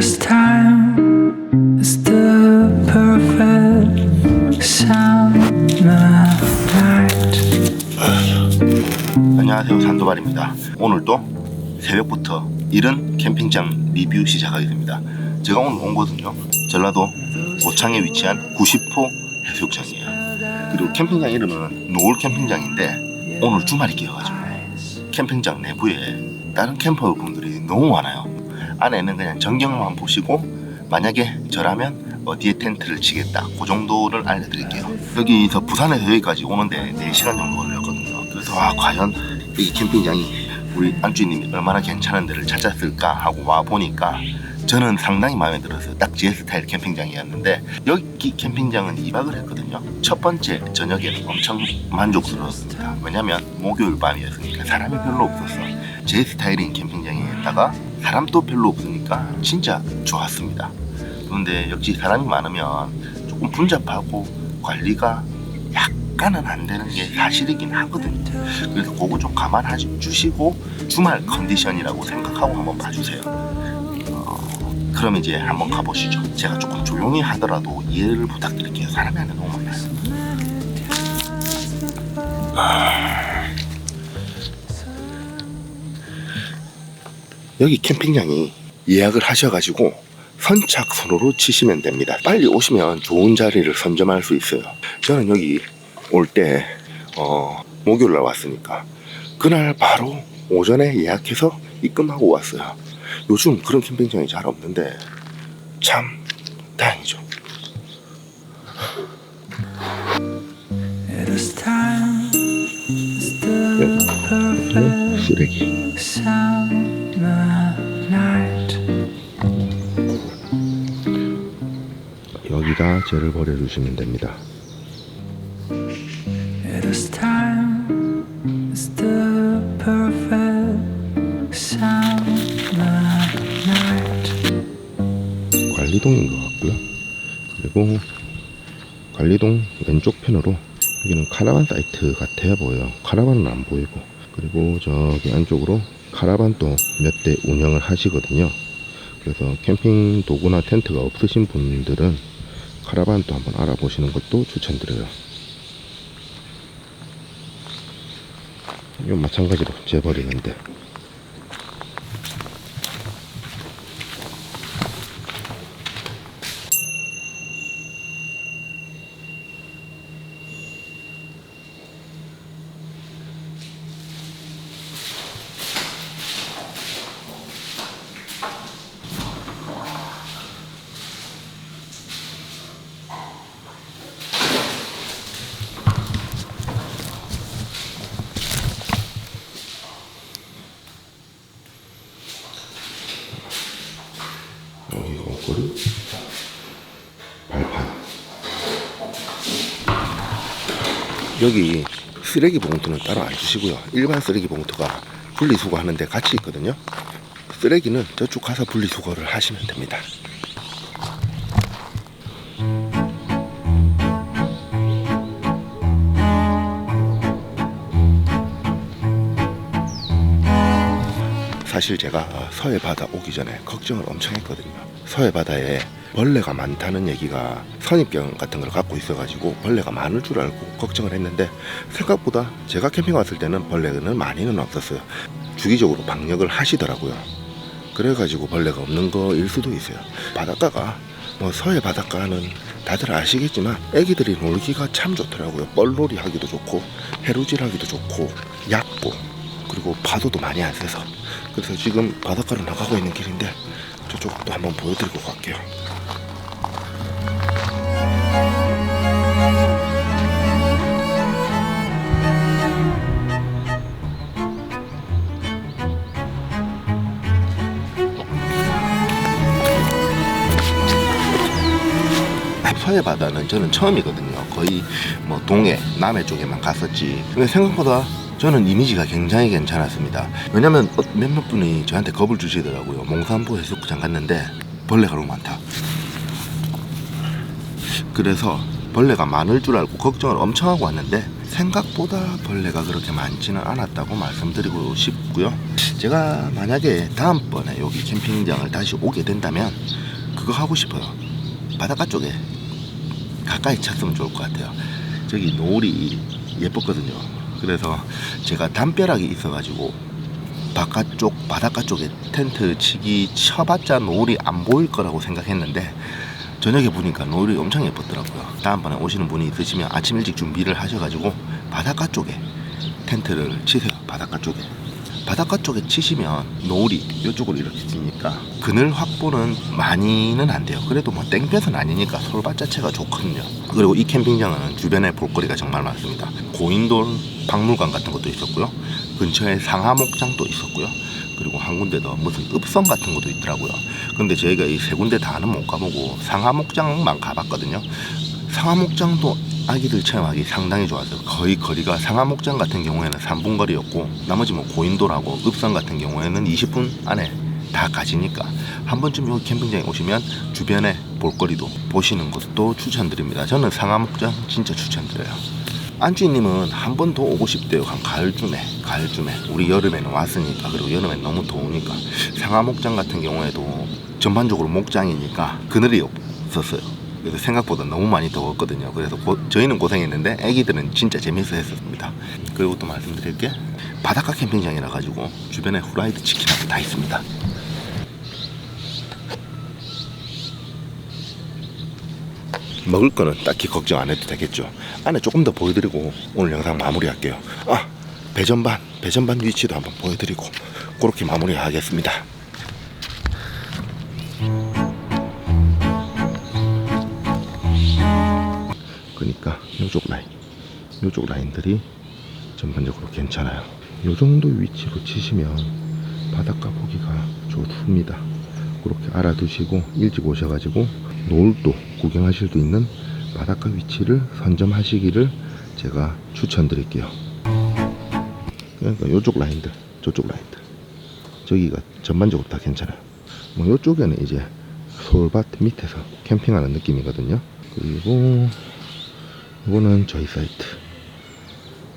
this time is the perfect of night. 안녕하세요. 산도발입니다. 오늘도 새벽부터 이른 캠핑장 리뷰 시작하게 됩니다. 제가 오늘 온 곳은요 전라도 고창에 위치한 90포 해수욕장이에요. 그리고 캠핑장 이름은 노을 캠핑장인데 오늘 주말이 끼어가지고 캠핑장 내부에 다른 캠퍼분들이 너무 많아요 안에는 그냥 전경만 보시고 만약에 저라면 어디에 텐트를 치겠다 그 정도를 알려드릴게요 여기서 부산에서 여기까지 오는데 4시간 정도 걸렸거든요 그래서 아 과연 여기 캠핑장이 우리 안주인님이 얼마나 괜찮은 데를 찾았을까 하고 와 보니까 저는 상당히 마음에 들었어요. 딱 제 스타일 캠핑장이었는데 여기 캠핑장은 2박을 했거든요. 첫 번째 저녁에 엄청 만족스러웠습니다. 왜냐면 목요일 밤이었으니까 사람이 별로 없었어. 제 스타일인 캠핑장에다가 사람도 별로 없으니까 진짜 좋았습니다. 그런데 역시 사람이 많으면 조금 분잡하고 관리가 약간은 안 되는 게 사실이긴 하거든요. 그래서 그거 좀 감안해 주시고 주말 컨디션이라고 생각하고 한번 봐주세요. 어, 그럼 이제 한번 가보시죠. 제가 조금 조용히 하더라도 이해를 부탁드릴게요. 사람이 안에 너무 많아요. 아. 여기 캠핑장이 예약을 하셔가지고 선착순으로 치시면 됩니다. 빨리 오시면 좋은 자리를 선점할 수 있어요. 저는 여기 올 때 어, 목요일 날 왔으니까 그날 바로 오전에 예약해서 입금하고 왔어요. 요즘 그런 캠핑장이 잘 없는데 참 다행이죠. The perfect 쓰레기. 여기다 죄를 버려주시면 됩니다. 관리동인 것 같고요. 그리고 관리동 왼쪽 편으로 여기는 카라반 사이트 같아 보여요. 카라반은 안 보이고 그리고 저기 안쪽으로 카라반도 몇 대 운영을 하시거든요. 그래서 캠핑 도구나 텐트가 없으신 분들은 카라반도 한번 알아보시는 것도 추천드려요. 이건 마찬가지로 재버리는데 여기 쓰레기 봉투는 따로 안 주시고요. 일반 쓰레기 봉투가 분리수거 하는데 같이 있거든요. 쓰레기는 저쪽 가서 분리수거를 하시면 됩니다. 사실 제가 서해 바다 오기 전에 걱정을 엄청 했거든요. 서해 바다에 벌레가 많다는 얘기가 선입견 같은 걸 갖고 있어가지고 벌레가 많을 줄 알고 걱정을 했는데 생각보다 제가 캠핑 왔을 때는 벌레는 많이는 없었어요. 주기적으로 방역을 하시더라고요. 그래가지고 벌레가 없는 거일 수도 있어요. 바닷가가 뭐 서해 바닷가는 다들 아시겠지만 애기들이 놀기가 참 좋더라고요. 뻘놀이 하기도 좋고 해루질 하기도 좋고 얕고 그리고 파도도 많이 안 세서 그래서 지금 바닷가로 나가고 있는 길인데 저쪽도 한번 보여드리고 갈게요. 서해 바다는 저는 처음이거든요. 거의 뭐 동해, 남해 쪽에만 갔었지. 근데 생각보다 저는 이미지가 굉장히 괜찮았습니다. 왜냐면 어- 몇몇 분이 저한테 겁을 주시더라고요. 몽산보 해수욕장 갔는데 벌레가 너무 많다. 그래서 벌레가 많을 줄 알고 걱정을 엄청 하고 왔는데 생각보다 벌레가 그렇게 많지는 않았다고 말씀드리고 싶고요. 제가 만약에 다음번에 여기 캠핑장을 다시 오게 된다면 그거 하고 싶어요. 바닷가 쪽에 가까이 쳤으면 좋을 것 같아요. 저기 노을이 예뻤거든요. 그래서 제가 담벼락이 있어가지고 바깥쪽 바닷가 쪽에 텐트 치기 쳐봤자 노을이 안 보일 거라고 생각했는데 저녁에 보니까 노을이 엄청 예뻤더라고요. 다음번에 오시는 분이 있으시면 아침 일찍 준비를 하셔가지고 바닷가 쪽에 텐트를 치세요. 바닷가 쪽에. 바닷가 쪽에 치시면 노을이 이쪽으로 이렇게 지니까 그늘 확보는 많이는 안 돼요. 그래도 뭐 땡볕은 아니니까 솔밭 자체가 좋거든요. 그리고 이 캠핑장은 주변에 볼거리가 정말 많습니다. 고인돌 박물관 같은 것도 있었고요. 근처에 상하목장도 있었고요. 그리고 한 군데 더 무슨 읍성 같은 것도 있더라고요. 근데 저희가 이 세 군데 다는 못 가보고 상하목장만 가봤거든요. 상하목장도 아기들 체험하기 상당히 좋았어요. 거의 거리가 상하목장 같은 경우에는 3분 거리였고 나머지 뭐 고인돌하고 읍성 같은 경우에는 20분 안에 다 가지니까 한 번쯤 여기 캠핑장에 오시면 주변에 볼거리도 보시는 것도 추천드립니다. 저는 상하목장 진짜 추천드려요. 안주인님은 한 번 더 오고 싶대요. 한 가을쯤에, 가을쯤에. 우리 여름에는 왔으니까, 그리고 여름엔 너무 더우니까. 상하목장 같은 경우에도 전반적으로 목장이니까 그늘이 없었어요. 그래서 생각보다 너무 많이 더웠거든요. 그래서 고- 저희는 고생했는데 애기들은 진짜 재밌어 했었습니다. 그리고 또 말씀드릴 게 바닷가 캠핑장이라 가지고 주변에 후라이드 치킨하고 다 있습니다. 먹을 거는 딱히 걱정 안 해도 되겠죠. 안에 조금 더 보여드리고 오늘 영상 마무리할게요. 아 배전반 배전반 위치도 한번 보여드리고 그렇게 마무리하겠습니다. 그러니까 이쪽 라인, 이쪽 라인들이 전반적으로 괜찮아요. 이 정도 위치로 치시면 바닷가 보기가 좋습니다. 그렇게 알아두시고 일찍 오셔가지고 노을도 구경하실 수 있는 바닷가 위치를 선점하시기를 제가 추천드릴게요. 그러니까 이쪽 라인들, 저쪽 라인들, 저기가 전반적으로 다 괜찮아요. 뭐 이쪽에는 이제 솔밭 밑에서 캠핑하는 느낌이거든요. 그리고 이거는 저희 사이트.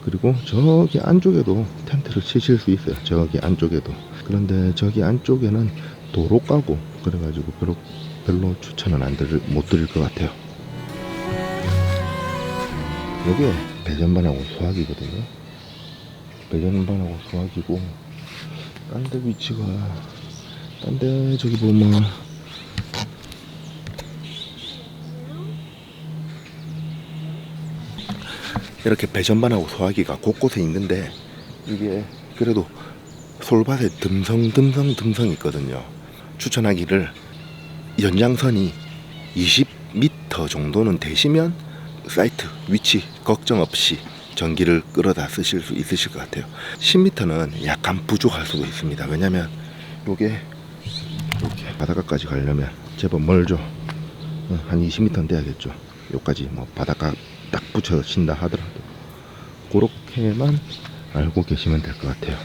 그리고 저기 안쪽에도 텐트를 치실 수 있어요. 저기 안쪽에도. 그런데 저기 안쪽에는 도로 까고 그래가지고 별로, 별로 추천은 안 드릴, 못 드릴 것 같아요. 요게 배전반하고 수학이거든요. 배전반하고 수학이고 딴 데 위치가 딴 데 저기 보면 이렇게 배전반하고 소화기가 곳곳에 있는데 이게 그래도 솔밭에 듬성듬성 듬성 있거든요. 추천하기를 연장선이 20m 정도는 되시면 사이트 위치 걱정 없이 전기를 끌어다 쓰실 수 있으실 것 같아요. 10m는 약간 부족할 수도 있습니다. 왜냐면 요게 이렇게 바닷가까지 가려면 제법 멀죠. 어, 한 20m는 돼야겠죠. 요까지 뭐 바닷가 딱 붙여 친다 하더라도 그렇게만 알고 계시면 될 것 같아요.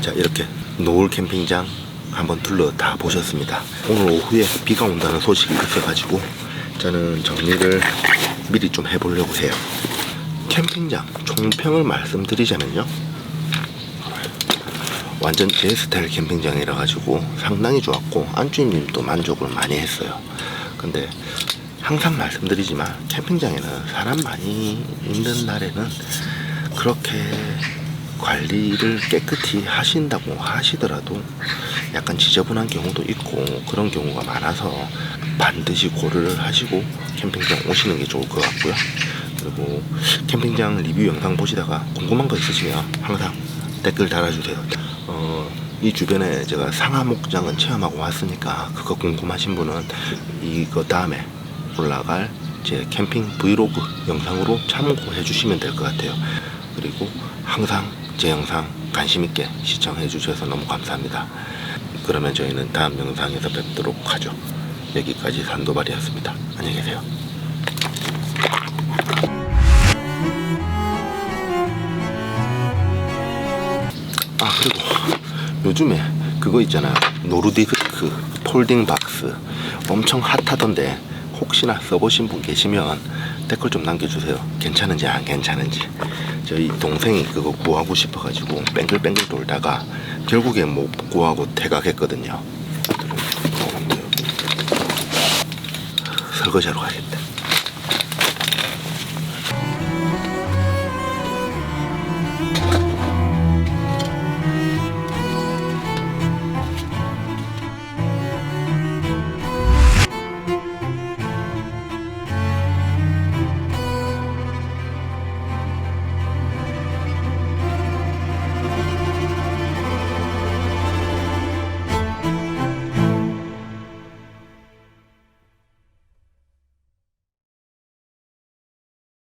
자 이렇게 노을 캠핑장 한번 둘러 다 보셨습니다. 오늘 오후에 비가 온다는 소식이 있어가지고 저는 정리를 미리 좀 해보려고 해요. 캠핑장 총평을 말씀드리자면요. 완전 제 스타일 캠핑장이라 가지고 상당히 좋았고 안주인님도 만족을 많이 했어요. 근데 항상 말씀드리지만 캠핑장에는 사람 많이 있는 날에는 그렇게 관리를 깨끗이 하신다고 하시더라도 약간 지저분한 경우도 있고 그런 경우가 많아서 반드시 고려를 하시고 캠핑장 오시는 게 좋을 것 같고요. 그리고 캠핑장 리뷰 영상 보시다가 궁금한 거 있으시면 항상 댓글 달아주세요. 어, 이 주변에 제가 상하 목장은 체험하고 왔으니까 그거 궁금하신 분은 이거 다음에 올라갈 제 캠핑 브이로그 영상으로 참고해 주시면 될 것 같아요. 그리고 항상 제 영상 관심 있게 시청해 주셔서 너무 감사합니다. 그러면 저희는 다음 영상에서 뵙도록 하죠. 여기까지 산도발이었습니다. 안녕히 계세요. 아 그리고 요즘에 그거 있잖아요 노르디스크 폴딩 박스 엄청 핫하던데 혹시나 써보신 분 계시면 댓글 좀 남겨주세요. 괜찮은지 안 괜찮은지. 저희 동생이 그거 구하고 싶어가지고 뱅글뱅글 돌다가 결국에 못 구하고 퇴각했거든요. 설거지하러 가겠다.